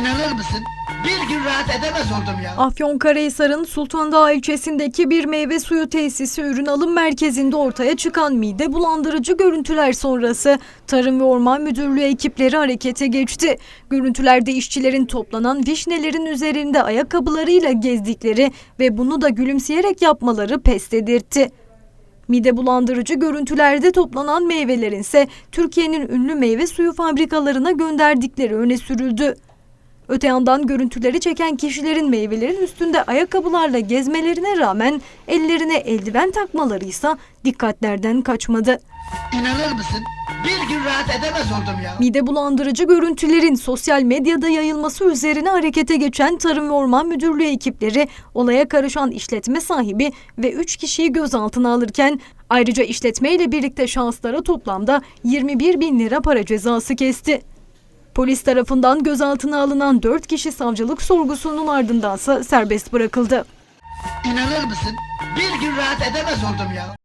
İnanır mısın? Bir gün rahat edemez oldum ya. Afyonkarahisar'ın Sultandağ ilçesindeki bir meyve suyu tesisi ürün alım merkezinde ortaya çıkan mide bulandırıcı görüntüler sonrası Tarım ve Orman Müdürlüğü ekipleri harekete geçti. Görüntülerde işçilerin toplanan vişnelerin üzerinde ayakkabılarıyla gezdikleri ve bunu da gülümseyerek yapmaları pes dedirtti. Mide bulandırıcı görüntülerde toplanan meyvelerin ise Türkiye'nin ünlü meyve suyu fabrikalarına gönderdikleri öne sürüldü. Öte yandan görüntüleri çeken kişilerin meyvelerin üstünde ayakkabılarla gezmelerine rağmen ellerine eldiven takmaları ise dikkatlerden kaçmadı. İnanır mısın? Bir gün rahat edemez oldum ya. Mide bulandırıcı görüntülerin sosyal medyada yayılması üzerine harekete geçen Tarım ve Orman Müdürlüğü ekipleri olaya karışan işletme sahibi ve 3 kişiyi gözaltına alırken ayrıca işletme ile birlikte şahıslara toplamda 21 bin lira para cezası kesti. Polis tarafından gözaltına alınan 4 kişi savcılık sorgusunun ardındansa serbest bırakıldı. İnanır mısın? Bir gün rahat edemez oldum ya.